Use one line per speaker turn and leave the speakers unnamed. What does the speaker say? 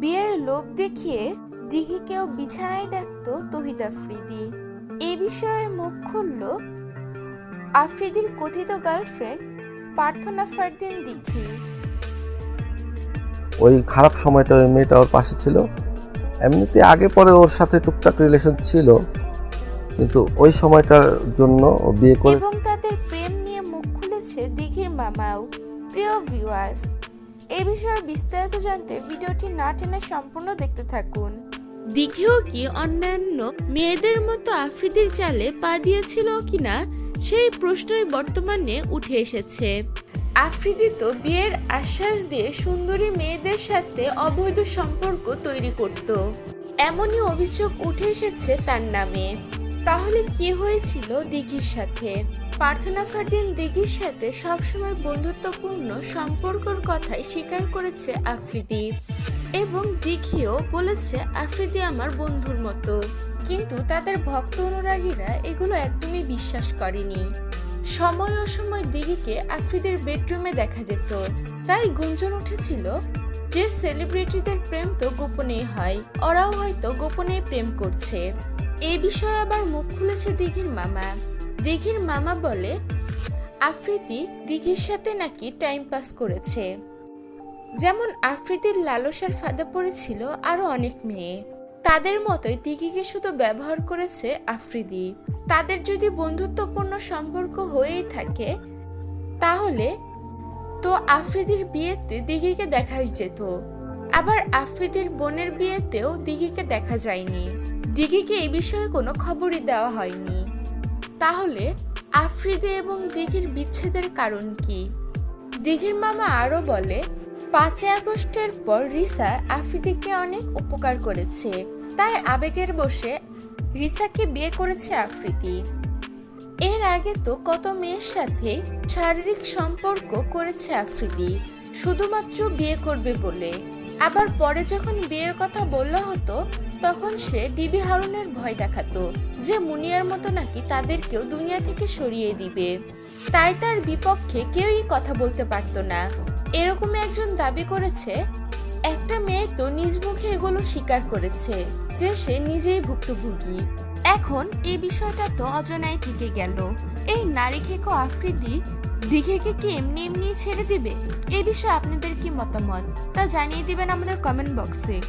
বিয়ের লোভ দেখিয়ে দিঘিকেও বিছানায় ডাকত তহিদ আফ্রিদি। এ বিষয়ে মুখ খুলল আফ্রিদির কথিত গার্লফ্রেন্ড প্রার্থনা ফারদিন দিঘি।
ওই খারাপ সময়টা ওই মেয়েটা ওর পাশে ছিল। এমনিতে আগে পরে ওর সাথে টুকটাক রিলেশন ছিল কিন্তু ওই সময়টার জন্য ও বিয়ে করে
এবং তাদের প্রেম নিয়ে মুখ খুলেছে দিঘির মামাও প্রিয় ভিউয়ার্স এ বিষয়ে বিস্তারিত জানতে ভিডিওটি না টেনে সম্পূর্ণ দেখতে থাকুন। দিঘিও কি অন্যান্য মেয়েদের মতো আফ্রিদির চালে পা দিয়েছিল কিনা সেই প্রশ্নই বর্তমানে উঠে এসেছে। আফ্রিদি তো বিয়ের আশ্বাস দিয়ে সুন্দরী মেয়েদের সাথে অবৈধ সম্পর্ক তৈরি করত। এমনই অভিযোগ উঠে এসেছে তার নামে। তাহলে কি হয়েছিল দিঘির সাথে? প্রার্থনা ফারদিন দিঘির সাথে সবসময় বন্ধুত্বপূর্ণ সম্পর্কর কথাই স্বীকার করেছে আফ্রিদি। এবং দিঘিও বলেছে, আফ্রিদি আমার বন্ধুর মতো। কিন্তু তাদের ভক্ত অনুরাগীরা এগুলো একদমই বিশ্বাস করেনি। সময় অসময় দিঘিকে আফ্রিদের বেডরুমে দেখা যেত। তাই গুঞ্জন উঠেছিল যে সেলিব্রিটিদের প্রেম তো গোপনেই হয়, ওরাও হয়তো গোপনেই প্রেম করছে। এই বিষয়ে আবার মুখ খুলেছে দিঘির মামা। দিঘির মামা বলে, আফ্রিদি দিঘির সাথে নাকি টাইম পাস করেছে। যেমন আফ্রিদির লালসার ফাঁদে পড়েছিল আরও অনেক মেয়ে। তাদের মতোই দিঘিকে শুধু ব্যবহার করেছে আফ্রিদি। তাদের যদি বন্ধুত্বপূর্ণ সম্পর্ক হয়েই থাকে, তাহলে তো আফ্রিদির বিয়েতে দিঘিকে দেখা যেত। আবার আফ্রিদির বোনের বিয়েতেও দিঘিকে দেখা যায়নি। দিঘিকে এই বিষয়ে কোনো খবরই দেওয়া হয়নি। তাহলে আফ্রিদি এবং দিঘির বিচ্ছেদের কারণ কি? দিঘির মামা আরও বলে, পাঁচই আগস্টের পর রিসা আফ্রিদিকে অনেক উপকার করেছে। তাই আবেগের বসে রিসাকে বিয়ে করেছে আফ্রিদি। এর আগে তো কত মেয়ের সাথে শারীরিক সম্পর্ক করেছে আফ্রিদি, শুধুমাত্র বিয়ে করবে বলে। আবার পরে যখন বিয়ের কথা বলল হতো, তখন সে ডিবি হারুনের ভয় দেখাতো, যে মুনিয়ার মতো নাকি তাদেরকেও দুনিয়া থেকে সরিয়ে দিবে। তাই তার বিপক্ষে কেউই কথা বলতে পারতো না। এরকম একজন দাবি করেছে, একটা মেয়ে তো নিজ মুখে এগুলো স্বীকার করেছে, যে সে নিজেই ভুক্তভোগী। এখন এই বিষয়টা তো অজনাই থেকে গেল। এই নারী খেকো আফ্রিদি দিঘেকে কি এমনি এমনি ছেড়ে দিবে? এ বিষয়ে আপনাদের কি মতামত? তা জানিয়ে দিবেন আমাদের কমেন্ট বক্সে